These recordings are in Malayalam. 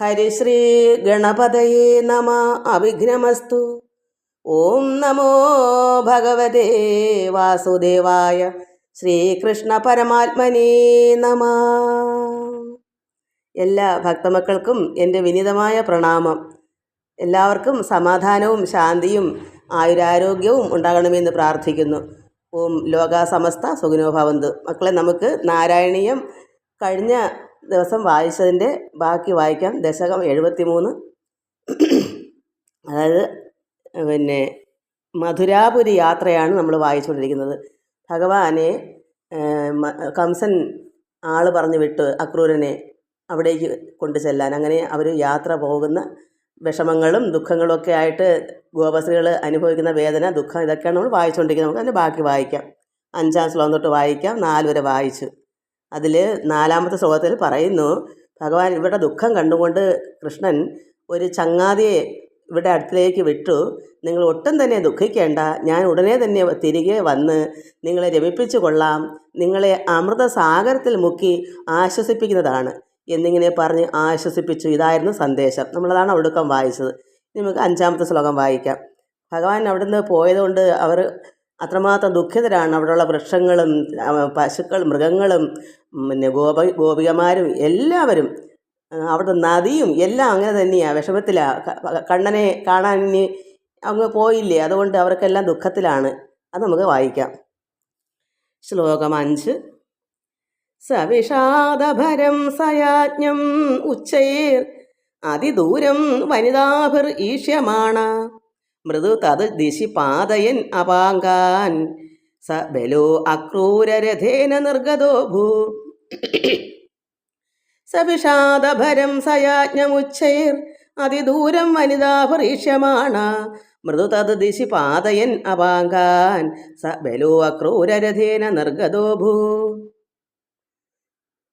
ഹരിശ്രീ ഗണപതയേ നമ. അവിഘ്നമസ്തു. ഓം നമോ ഭഗവതേ വാസുദേവായ ശ്രീകൃഷ്ണ പരമാത്മനേ നമ. എല്ലാ ഭക്തമക്കൾക്കും എന്റെ വിനിതമായ പ്രണാമം. എല്ലാവർക്കും സമാധാനവും ശാന്തിയും ആയുരാരോഗ്യവും ഉണ്ടാകണമെന്ന് പ്രാർത്ഥിക്കുന്നു. ഓം ലോകാസമസ്ത സുഖിനോ ഭവന്തു. മക്കളെ നമുക്ക് നാരായണീയം കഴിഞ്ഞ ദിവസം വായിച്ചതിന്റെ ബാക്കി വായിക്കാം. ദശകം എഴുപത്തി മൂന്ന് അതായത് പിന്നെ മധുരാപുരി യാത്രയാണ് നമ്മൾ വായിച്ചുകൊണ്ടിരിക്കുന്നത്. ഭഗവാനെ കംസൻ ആൾ പറഞ്ഞു വിട്ട് അക്രൂരനെ അവിടേക്ക് കൊണ്ടു ചെല്ലാൻ അങ്ങനെ അവർ യാത്ര പോകുന്ന വിഷമങ്ങളും ദുഃഖങ്ങളും ഒക്കെ ആയിട്ട് ഗോപശ്രീകൾ അനുഭവിക്കുന്ന വേദന ദുഃഖം ഇതൊക്കെയാണ് നമ്മൾ വായിച്ചുകൊണ്ടിരിക്കുന്നത്. നമുക്ക് അതിന്റെ ബാക്കി വായിക്കാം. അഞ്ചാം ശ്ലോകം തൊട്ട് വായിക്കാം. നാല് വരെ വായിച്ചു. അതിൽ നാലാമത്തെ ശ്ലോകത്തിൽ പറയുന്നു ഭഗവാൻ ഇവിടെ ദുഃഖം കണ്ടുകൊണ്ട് കൃഷ്ണൻ ഒരു ചങ്ങാതിയെ ഇവിടെ അടുത്തിലേക്ക് വിട്ടു. നിങ്ങൾ ഒട്ടും തന്നെ ദുഃഖിക്കേണ്ട. ഞാൻ ഉടനെ തന്നെ തിരികെ വന്ന് നിങ്ങളെ രമിപ്പിച്ചു കൊള്ളാം. നിങ്ങളെ അമൃതസാഗരത്തിൽ മുക്കി ആശ്വസിപ്പിക്കുന്നതാണ്. എന്നിങ്ങനെ പറഞ്ഞ് ആശ്വസിപ്പിച്ചു. ഇതായിരുന്നു സന്ദേശം. നമ്മളതാണ് ഒടുക്കം വായിച്ചത്. നമുക്ക് അഞ്ചാമത്തെ ശ്ലോകം വായിക്കാം. ഭഗവാൻ അവിടുന്ന് പോയതുകൊണ്ട് അവർ അത്രമാത്രം ദുഃഖിതരാണ്. അവിടെയുള്ള വൃക്ഷങ്ങളും പശുക്കൾ മൃഗങ്ങളും പിന്നെ ഗോപ ഗോപികമാരും എല്ലാവരും അവിടെ നദിയും എല്ലാം അങ്ങനെ തന്നെയാണ് വിഷമത്തിലാണ് കണ്ണനെ കാണാൻ ഇനി അങ്ങ് പോയില്ലേ? അതുകൊണ്ട് അവർക്കെല്ലാം ദുഃഖത്തിലാണ്. അത് നമുക്ക് വായിക്കാം. ശ്ലോകം അഞ്ച്. സവിഷാദഭരം സയാജ്ഞം ഉച്ചയേർ അതിദൂരം വനിതാഭിർ ഈഷ്യമാണ. മൃദു തത് ദിശി പാതയൻ അപാങ്കാൻ സ ബലോ അക്രൂരരഥേന നിർഗതോ ഭൂ. സവിഷാദഭരം സയാജ്ഞമുച്ചൈർ അതിദൂരം വനിതാ വനിതാപരീക്ഷ്യമാണ മൃദു തത് ദിശി പാതയൻ അപാങ്കാൻ സ ബലോ അക്രൂരരഥേന നിർഗതോ ഭൂ.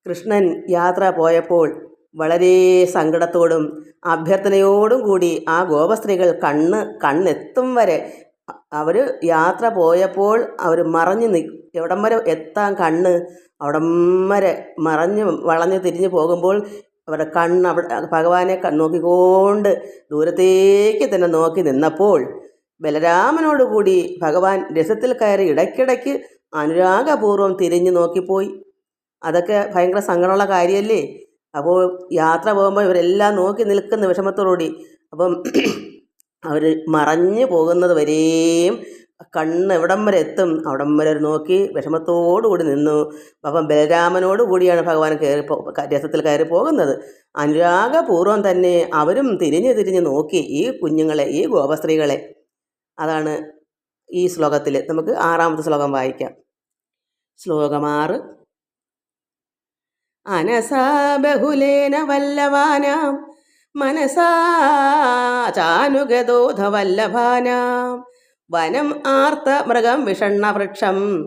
കൃഷ്ണൻ യാത്ര പോയപ്പോൾ വളരെ സങ്കടത്തോടും അഭ്യർത്ഥനയോടും കൂടി ആ ഗോപസ്ത്രീകൾ കണ്ണ് കണ്ണെത്തും വരെ അവർ യാത്ര പോയപ്പോൾ അവർ മറഞ്ഞ് നി എവിടം വരെ എത്താൻ കണ്ണ് അവിടം വരെ മറഞ്ഞ് വളഞ്ഞ് തിരിഞ്ഞ് പോകുമ്പോൾ അവരുടെ കണ്ണ് അവിടെ ഭഗവാനെ നോക്കിക്കൊണ്ട് ദൂരത്തേക്ക് തന്നെ നോക്കി നിന്നപ്പോൾ ബലരാമനോടുകൂടി ഭഗവാൻ രസത്തിൽ കയറി ഇടയ്ക്കിടയ്ക്ക് അനുരാഗപൂർവം തിരിഞ്ഞു നോക്കിപ്പോയി. അതൊക്കെ ഭയങ്കര സങ്കടമുള്ള കാര്യമല്ലേ? അപ്പോൾ യാത്ര പോകുമ്പോൾ ഇവരെല്ലാം നോക്കി നിൽക്കുന്ന വിഷമത്തോടുകൂടി അപ്പം അവർ മറഞ്ഞു പോകുന്നത് വരെയും കണ്ണ് എവിടം വരെ എത്തും? അവിടം വരെ നോക്കി വിഷമത്തോടുകൂടി നിന്നു. അപ്പം ബലരാമനോട് കൂടിയാണ് ഭഗവാൻ കയറി രഥത്തിൽ കയറി പോകുന്നത്. അനുരാഗപൂർവം തന്നെ അവരും തിരിഞ്ഞ് തിരിഞ്ഞ് നോക്കി ഈ കുഞ്ഞുങ്ങളെ ഈ ഗോപസ്ത്രീകളെ. അതാണ് ഈ ശ്ലോകത്തിൽ നമുക്ക് ആറാമത്തെ ശ്ലോകം വായിക്കാം. ശ്ലോകമാറ്. അനസാ ബഹുലേന വല്ലവാനാം മനസാ ചാനുഗതോധവല്ലഭാനാം. വനം ആർത്ത മൃഗം വിഷണ്ണവൃക്ഷം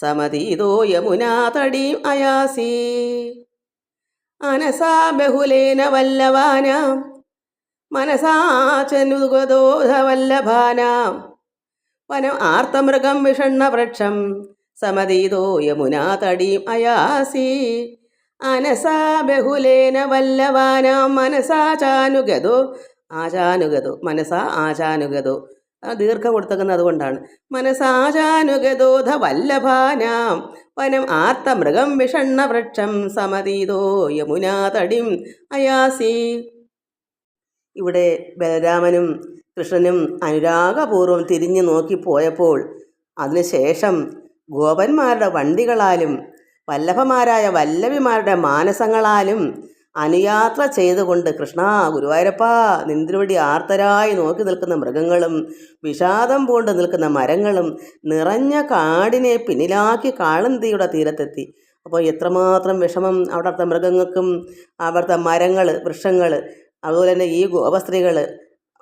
സമതീതോ യമുനാ തടീം അയാസി. അനസാ ബഹുലേന വല്ലവാനാം മനസാ ചനുഗതോധവല്ലഭാനാം. വനം ആർത്തമൃഗം വിഷണ്ണവൃക്ഷം സമതീതോ യമുനാ തടീം അയാസി. അനസാ ബഹുലേന വല്ലവാനാം മനസാ ചാനുഗതോ ആചാനുഗതോ മനസാ ആചാനുഗതോ ദീർഘം കൊടുത്തേക്കുന്നത് അതുകൊണ്ടാണ്. മനസാചാനുഗതോധ വല്ലഭാനാം വനം ആർത്തമൃഗം വിഷണ്ണവൃക്ഷം സമതീതോ യമുനാ തടിം അയാസി. ഇവിടെ ബലരാമനും കൃഷ്ണനും അനുരാഗപൂർവം തിരിഞ്ഞു നോക്കിപ്പോയപ്പോൾ അതിനുശേഷം ഗോപന്മാരുടെ വണ്ടികളാലും വല്ലഭമാരായ വല്ലഭിമാരുടെ മാനസങ്ങളാലും അനുയാത്ര ചെയ്തുകൊണ്ട് കൃഷ്ണ ഗുരുവായൂരപ്പ നിന്തിരുവടി ആർത്തരായി നോക്കി നിൽക്കുന്ന മൃഗങ്ങളും വിഷാദം പൂണ്ട് നിൽക്കുന്ന മരങ്ങളും നിറഞ്ഞ കാടിനെ പിന്നിലാക്കി കാളന്തിയുടെ തീരത്തെത്തി. അപ്പോൾ എത്രമാത്രം വിഷമം അവിടുത്തെ മൃഗങ്ങൾക്കും അവിടുത്തെ മരങ്ങൾ വൃക്ഷങ്ങൾ അതുപോലെ തന്നെ ഈ ഗോപസ്ത്രീകൾ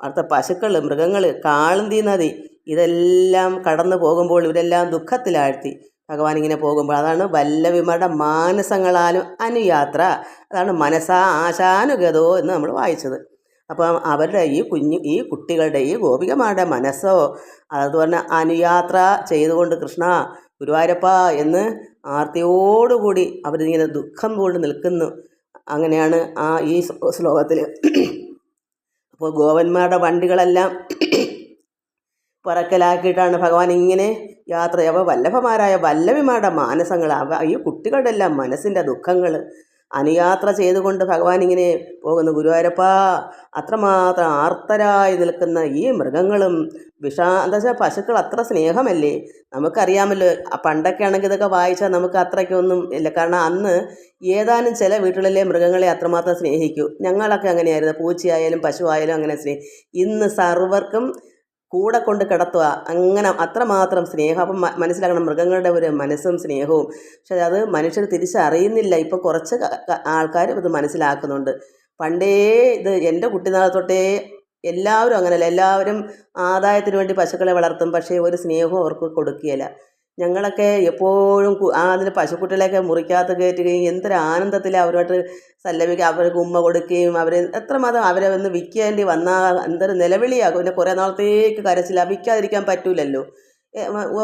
അവിടുത്തെ പശുക്കൾ മൃഗങ്ങൾ കാളന്തി നദി ഇതെല്ലാം കടന്നു പോകുമ്പോൾ ഇവരെല്ലാം ദുഃഖത്തിലാഴ്ത്തി. ഭഗവാൻ ഇങ്ങനെ പോകുമ്പോൾ അതാണ് വല്ലവിമാരുടെ മാനസങ്ങളാലും അനുയാത്ര. അതാണ് മനസാ ആശാനുഗതോ എന്ന് നമ്മൾ വായിച്ചത്. അപ്പം അവരുടെ ഈ കുഞ്ഞു ഈ കുട്ടികളുടെ ഈ ഗോപികമാരുടെ മനസ്സോ അതുപോലെ അനുയാത്ര ചെയ്തുകൊണ്ട് കൃഷ്ണ ഗുരുവായൂരപ്പ എന്ന് ആർത്തിയോടുകൂടി അവരിങ്ങനെ ദുഃഖം കൊണ്ട് നിൽക്കുന്നു. അങ്ങനെയാണ് ആ ഈ ശ്ലോകത്തിൽ അപ്പോൾ ഗോവന്മാരുടെ വണ്ടികളെല്ലാം പുറക്കലാക്കിയിട്ടാണ് ഭഗവാൻ ഇങ്ങനെ യാത്ര അപ്പോൾ വല്ലഭമാരായ വല്ലഭിമാരുടെ മാനസങ്ങൾ അവ ഈ കുട്ടികളുടെ എല്ലാം മനസ്സിന്റെ ദുഃഖങ്ങൾ അനുയാത്ര ചെയ്തുകൊണ്ട് ഭഗവാൻ ഇങ്ങനെ പോകുന്നു ഗുരുവായൂരപ്പ അത്രമാത്രം ആർത്തരായി നിൽക്കുന്ന ഈ മൃഗങ്ങളും വിഷാ എന്താ വെച്ചാൽ പശുക്കൾ അത്ര സ്നേഹമല്ലേ? നമുക്കറിയാമല്ലോ പണ്ടൊക്കെ ആണെങ്കിൽ ഇതൊക്കെ വായിച്ചാൽ നമുക്ക് അത്രയ്ക്കൊന്നും ഇല്ല. കാരണം അന്ന് ഏതാനും ചില വീട്ടിലെ മൃഗങ്ങളെ അത്രമാത്രം സ്നേഹിക്കൂ. ഞങ്ങളൊക്കെ അങ്ങനെയായിരുന്നു. പൂച്ചയായാലും പശുവായാലും അങ്ങനെ സ്നേഹി ഇന്ന് സർവർക്കും കൂടെ കൊണ്ട് കിടത്തുക. അങ്ങനെ അത്രമാത്രം സ്നേഹം. അപ്പം മനസ്സിലാക്കണം മൃഗങ്ങളുടെ ഒരു മനസ്സും സ്നേഹവും. പക്ഷേ അത് മനുഷ്യർ തിരിച്ചറിയുന്നില്ല. ഇപ്പോൾ കുറച്ച് ആൾക്കാർ ഇത് മനസ്സിലാക്കുന്നുണ്ട്. പണ്ടേ ഇത് എന്റെ കുട്ടിനാളെ തൊട്ടേ എല്ലാവരും അങ്ങനെയല്ല. എല്ലാവരും ആദായത്തിന് വേണ്ടി പശുക്കളെ വളർത്തും. പക്ഷേ ഒരു സ്നേഹവും അവർക്ക് കൊടുക്കുകയില്ല. ഞങ്ങളൊക്കെ എപ്പോഴും ആ അതിന് പശുക്കുട്ടികളെയൊക്കെ മുറിക്കകത്ത് കയറ്റുകയും എന്തൊരു ആനന്ദത്തിൽ അവരുമായിട്ട് സല്ലപിക്കുക അവർക്ക് ഉമ്മ കൊടുക്കുകയും അവർ എത്രമാത്രം അവരെ ഒന്ന് വിൽക്കേണ്ടി വന്നാൽ എന്തൊരു നിലവിളിയാകും പിന്നെ കുറേ നാളത്തേക്ക് കരച്ചില്ല വിൽക്കാതിരിക്കാൻ പറ്റൂലല്ലോ.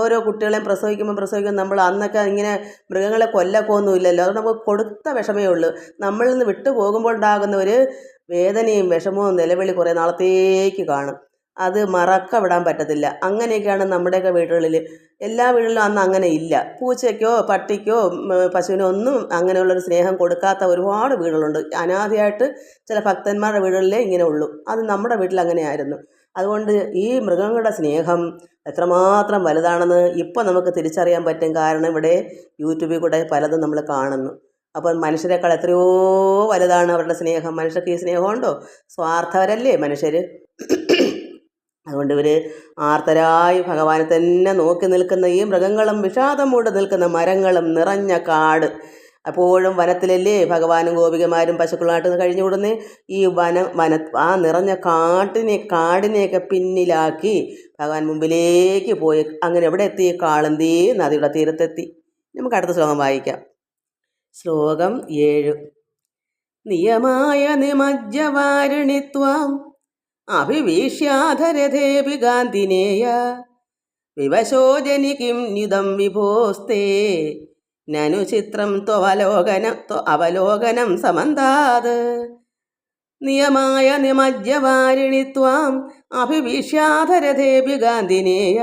ഓരോ കുട്ടികളെയും പ്രസവിക്കുമ്പോൾ പ്രസവിക്കുമ്പോൾ നമ്മൾ അന്നൊക്കെ ഇങ്ങനെ മൃഗങ്ങളെ കൊല്ലക്കൊന്നുമില്ലല്ലോ അത് നമുക്ക് കൊടുത്ത വിഷമേ ഉള്ളൂ. നമ്മളിൽ നിന്ന് വിട്ടു പോകുമ്പോൾ ഉണ്ടാകുന്ന ഒരു വേദനയും വിഷമവും നിലവിളി കുറേ നാളത്തേക്ക് കാണും. അത് മറക്ക വിടാൻ പറ്റത്തില്ല. അങ്ങനെയൊക്കെയാണ് നമ്മുടെയൊക്കെ വീടുകളിൽ എല്ലാ വീടുകളിലും അന്ന് അങ്ങനെ ഇല്ല. പൂച്ചയ്ക്കോ പട്ടിക്കോ പശുവിനോ ഒന്നും അങ്ങനെയുള്ളൊരു സ്നേഹം കൊടുക്കാത്ത ഒരുപാട് വീടുകളുണ്ട്. അനാദിയായിട്ട് ചില ഭക്തന്മാരുടെ വീടുകളിലേ ഇങ്ങനെ ഉള്ളൂ. അത് നമ്മുടെ വീട്ടിൽ അങ്ങനെയായിരുന്നു. അതുകൊണ്ട് ഈ മൃഗങ്ങളുടെ സ്നേഹം എത്രമാത്രം വലുതാണെന്ന് ഇപ്പം നമുക്ക് തിരിച്ചറിയാൻ പറ്റും. കാരണം ഇവിടെ യൂട്യൂബിൽ കൂടെ പലതും നമ്മൾ കാണുന്നു. അപ്പം മനുഷ്യരെക്കാൾ എത്രയോ വലുതാണ് അവരുടെ സ്നേഹം. മനുഷ്യർക്ക് ഈ സ്നേഹമുണ്ടോ സ്വാർത്ഥവരല്ലേ മനുഷ്യർ അതുകൊണ്ട് ഇവർ ആർത്തരായി ഭഗവാനെ തന്നെ നോക്കി നിൽക്കുന്ന ഈ മൃഗങ്ങളും വിഷാദം മൂട് നിൽക്കുന്ന മരങ്ങളും നിറഞ്ഞ കാട്. അപ്പോഴും വനത്തിലല്ലേ ഭഗവാനും ഗോപികമാരും പശുക്കളുമായിട്ട് കഴിഞ്ഞുകൂടുന്നേ? ഈ വനം വന ആ നിറഞ്ഞ കാട്ടിനെ കാടിനെയൊക്കെ പിന്നിലാക്കി ഭഗവാൻ മുമ്പിലേക്ക് പോയി. അങ്ങനെ എവിടെ എത്തി? കാളന്തി നദിയുടെ തീരത്തെത്തി. നമുക്ക് അടുത്ത ശ്ലോകം വായിക്കാം. ശ്ലോകം ഏഴ്. നിയമായ നിമജ്ജവാരിണിത്വാം അഭിവീഷ്യാധരഥേപി ഗാന്ധിനേയ. വിവശോജനി നിതം വിഭോസ്തേ. നനു ചിത്രം ത്വവലോകനം ത്വ അവലോകനം സമന്താത്. നിയമായ നിമജ്ജവാരിണി ത്വാം അഭിവീഷ്യാധരഥേപി ഗാന്ധിനേയ.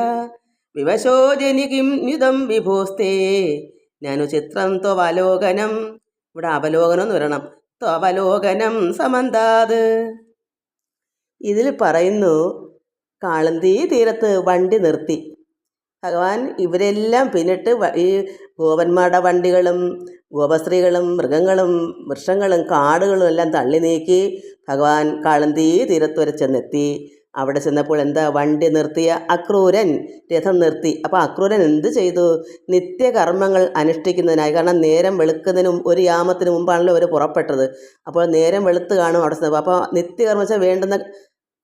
വിവശോജനി നിതം വിഭോസ്തേ. നനു ചിത്രം ത്വവലോകനം. ഇവിടെ അവലോകനം എന്ന് വരണം. ത്വവലോകനം സമന്താത്. ഇതിൽ പറയുന്നു കാളന്തി തീരത്ത് വണ്ടി നിർത്തി. ഭഗവാൻ ഇവരെല്ലാം പിന്നിട്ട് ഈ ഗോപന്മാരുടെ വണ്ടികളും ഗോപസ്ത്രീകളും മൃഗങ്ങളും വൃക്ഷങ്ങളും കാടുകളും എല്ലാം തള്ളി നീക്കി ഭഗവാൻ കാളന്തി തീരത്ത് വരെ ചെന്നെത്തി. അവിടെ ചെന്നപ്പോൾ എന്താ വണ്ടി നിർത്തിയ അക്രൂരൻ രഥം നിർത്തി. അപ്പോൾ അക്രൂരൻ എന്ത് ചെയ്തു? നിത്യകർമ്മങ്ങൾ അനുഷ്ഠിക്കുന്നതിനായി കാരണം നേരം വെളുക്കുന്നതിനും ഒരു യാമത്തിന് മുമ്പാണല്ലോ അവർ പുറപ്പെട്ടത്. അപ്പോൾ നേരം വെളുത്ത് കാണും അവിടെ ചെന്നപ്പോൾ. അപ്പോൾ നിത്യകർമ്മം വെച്ചാൽ വേണ്ടുന്ന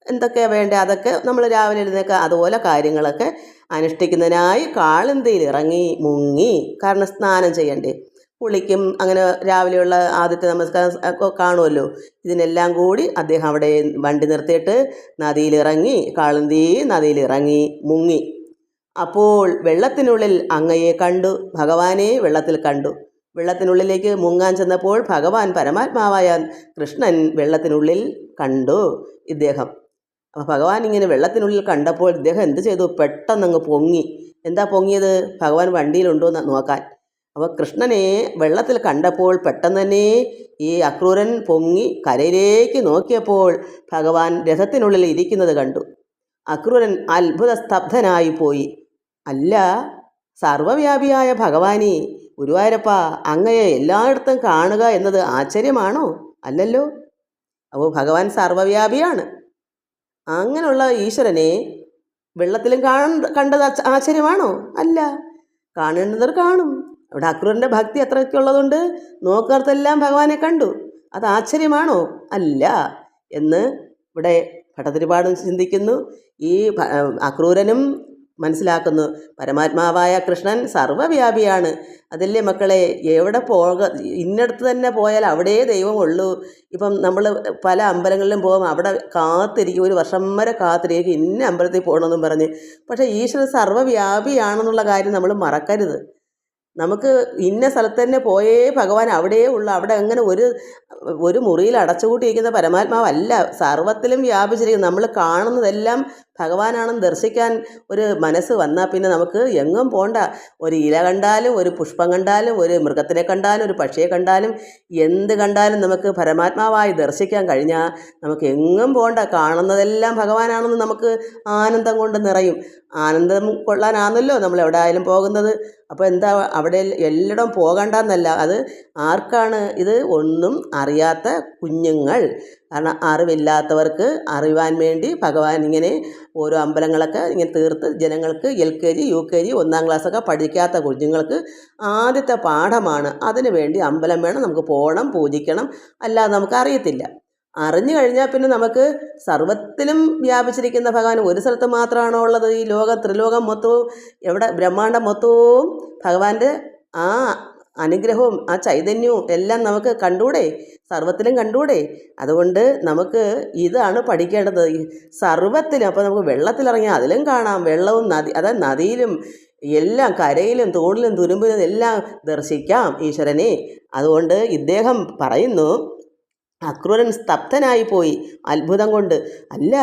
എന്തൊക്കെയാണ് വേണ്ടത് അതൊക്കെ നമ്മൾ രാവിലെ എഴുന്നേൽക്കുക. അതുപോലെ കാര്യങ്ങളൊക്കെ അനുഷ്ഠിക്കുന്നതിനായി കാളന്തിയിൽ ഇറങ്ങി മുങ്ങി കാരണം സ്നാനം ചെയ്യണ്ടേ. കുളിക്കും അങ്ങനെ രാവിലെയുള്ള ആദ്യത്തെ നമസ്കാരം ഒക്കെ കാണുമല്ലോ ഇതിനെല്ലാം കൂടി അദ്ദേഹം അവിടെ വണ്ടി നിർത്തിയിട്ട് നദിയിലിറങ്ങി കാളന്തി നദിയിലിറങ്ങി മുങ്ങി. അപ്പോൾ വെള്ളത്തിനുള്ളിൽ അങ്ങയെ കണ്ടു. ഭഗവാനെ വെള്ളത്തിൽ കണ്ടു. വെള്ളത്തിനുള്ളിലേക്ക് മുങ്ങാൻ ചെന്നപ്പോൾ ഭഗവാൻ പരമാത്മാവായ കൃഷ്ണൻ വെള്ളത്തിനുള്ളിൽ കണ്ടു ഇദ്ദേഹം. അപ്പോൾ ഭഗവാൻ ഇങ്ങനെ വെള്ളത്തിനുള്ളിൽ കണ്ടപ്പോൾ ഇദ്ദേഹം എന്ത് ചെയ്തു? പെട്ടെന്ന് അങ്ങ് പൊങ്ങി. എന്താ പൊങ്ങിയത്? ഭഗവാൻ വണ്ടിയിലുണ്ടോ എന്ന് നോക്കാൻ. അപ്പോൾ കൃഷ്ണനെ വെള്ളത്തിൽ കണ്ടപ്പോൾ പെട്ടെന്ന് തന്നെ ഈ അക്രൂരൻ പൊങ്ങി കരയിലേക്ക് നോക്കിയപ്പോൾ ഭഗവാൻ രഥത്തിനുള്ളിൽ ഇരിക്കുന്നത് കണ്ടു. അക്രൂരൻ അത്ഭുത സ്തബ്ധനായി പോയി. അല്ല സർവവ്യാപിയായ ഭഗവാനെ ഗുരുവായൂരപ്പ അങ്ങയെ എല്ലായിടത്തും കാണുക എന്നത് ആശ്ചര്യമാണോ? അല്ലല്ലോ. അപ്പോൾ ഭഗവാൻ സർവവ്യാപിയാണ്. അങ്ങനെയുള്ള ഈശ്വരനെ വെള്ളത്തിലും കാണ കണ്ടത് ആശ്ച- ആശ്ചര്യമാണോ? അല്ല. കാണേണ്ടവർ കാണും. അവിടെ അക്രൂരന്റെ ഭക്തി അത്രയ്ക്കുള്ളതുകൊണ്ട് നോക്കാർത്തെല്ലാം ഭഗവാനെ കണ്ടു. അത് ആശ്ചര്യമാണോ? അല്ല. എന്ന് ഇവിടെ ഭട്ടതിരിപാടും ചിന്തിക്കുന്നു. ഈ അക്രൂരനും മനസ്സിലാക്കുന്നു. പരമാത്മാവായ കൃഷ്ണൻ സർവവ്യാപിയാണ് അതല്ലേ മക്കളെ എവിടെ പോക ഇന്നടത്ത് തന്നെ പോയാൽ അവിടേ ദൈവമുള്ളൂ. ഇപ്പം നമ്മൾ പല അമ്പലങ്ങളിലും പോകും അവിടെ കാത്തിരിക്കും ഒരു വർഷം വരെ കാത്തിരിക്കും ഇന്ന അമ്പലത്തിൽ പോകണമെന്നും പറഞ്ഞ്. പക്ഷേ ഈശ്വരൻ സർവവ്യാപിയാണെന്നുള്ള കാര്യം നമ്മൾ മറക്കരുത്. നമുക്ക് ഇന്ന സ്ഥലത്ത് തന്നെ പോയേ ഭഗവാൻ അവിടെയേ ഉള്ളൂ. അവിടെ അങ്ങനെ ഒരു ഒരു മുറിയിൽ അടച്ചുകൂട്ടിയിരിക്കുന്ന പരമാത്മാവല്ല. സർവത്തിലും വ്യാപിച്ചിരിക്കുന്നു. നമ്മൾ കാണുന്നതെല്ലാം ഭഗവാനാണെന്ന് ദർശിക്കാൻ ഒരു മനസ്സ് വന്നാൽ പിന്നെ നമുക്ക് എങ്ങും പോണ്ട. ഒരു ഇല കണ്ടാലും ഒരു പുഷ്പം കണ്ടാലും ഒരു മൃഗത്തിനെ കണ്ടാലും ഒരു പക്ഷിയെ കണ്ടാലും എന്ത് കണ്ടാലും നമുക്ക് പരമാത്മാവായി ദർശിക്കാൻ കഴിഞ്ഞാൽ നമുക്ക് എങ്ങും പോണ്ട. കാണുന്നതെല്ലാം ഭഗവാനാണെന്ന് നമുക്ക് ആനന്ദം കൊണ്ട് നിറയും. ആനന്ദം കൊള്ളാനാണല്ലോ നമ്മൾ എവിടെ ആയാലും പോകുന്നത്. അപ്പോൾ എന്താ അവിടെ എല്ലായിടം പോകണ്ടെന്നല്ല അത് ആർക്കാണ് ഇത്? ഒന്നും അറിയാത്ത കുഞ്ഞുങ്ങൾ. കാരണം അറിവില്ലാത്തവർക്ക് അറിയുവാൻ വേണ്ടി ഭഗവാൻ ഇങ്ങനെ ഓരോ അമ്പലങ്ങളൊക്കെ ഇങ്ങനെ തീർത്ത് ജനങ്ങൾക്ക് L K G U K G ഒന്നാം ക്ലാസ്സൊക്കെ പഠിക്കാത്ത കുഞ്ഞുങ്ങൾക്ക് ആദ്യത്തെ പാഠമാണ്. അതിനു വേണ്ടി അമ്പലം വേണം നമുക്ക് പോകണം പൂജിക്കണം. അല്ലാതെ നമുക്ക് അറിയത്തില്ല. അറിഞ്ഞു കഴിഞ്ഞാൽ പിന്നെ നമുക്ക് സർവത്തിലും വ്യാപിച്ചിരിക്കുന്ന ഭഗവാൻ ഒരു സ്ഥലത്ത് മാത്രമാണോ ഉള്ളത്? ഈ ലോക ത്രിലോകം മൊത്തവും എവിടെ ബ്രഹ്മാണ്ടം മൊത്തവും ഭഗവാന്റെ ആ അനുഗ്രഹവും ആ ചൈതന്യവും എല്ലാം നമുക്ക് കണ്ടൂടെ? സർവത്തിലും കണ്ടൂടെ? അതുകൊണ്ട് നമുക്ക് ഇതാണ് പഠിക്കേണ്ടത്. സർവത്തിലും അപ്പോൾ നമുക്ക് വെള്ളത്തിലിറങ്ങിയാൽ അതിലും കാണാം. വെള്ളവും നദി അതായത് നദിയിലും എല്ലാം കരയിലും തൂണിലും തുരുമ്പിലും എല്ലാം ദർശിക്കാം ഈശ്വരനെ. അതുകൊണ്ട് ഇദ്ദേഹം പറയുന്നു അക്രൂരൻ സ്തബ്ധനായി പോയി അത്ഭുതം കൊണ്ട്. അല്ല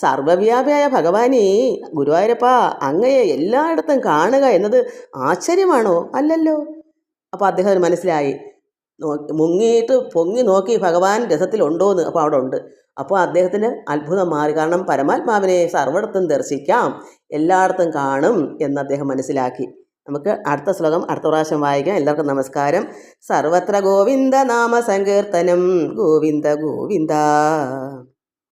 സർവവ്യാപിയായ ഭഗവാനെ ഗുരുവായൂരപ്പ അങ്ങയെ എല്ലായിടത്തും കാണുക എന്നത് ആശ്ചര്യമാണോ? അല്ലല്ലോ. അപ്പോൾ അദ്ദേഹത്തിന് മനസ്സിലായി. മുങ്ങിയിട്ട് പൊങ്ങി നോക്കി ഭഗവാൻ രഥത്തിലുണ്ടോയെന്ന് അപ്പോൾ അവിടെ ഉണ്ട്. അപ്പോൾ അദ്ദേഹത്തിന് അത്ഭുതം മാറി. കാരണം പരമാത്മാവിനെ സർവയിടത്തും ദർശിക്കാം എല്ലായിടത്തും കാണും എന്ന് അദ്ദേഹം മനസ്സിലാക്കി. നമുക്ക് അടുത്ത ശ്ലോകം അടുത്ത പ്രാവശ്യം വായിക്കാം. എല്ലാവർക്കും നമസ്കാരം. സർവത്ര ഗോവിന്ദ നാമ സങ്കീർത്തനം. ഗോവിന്ദ ഗോവിന്ദ.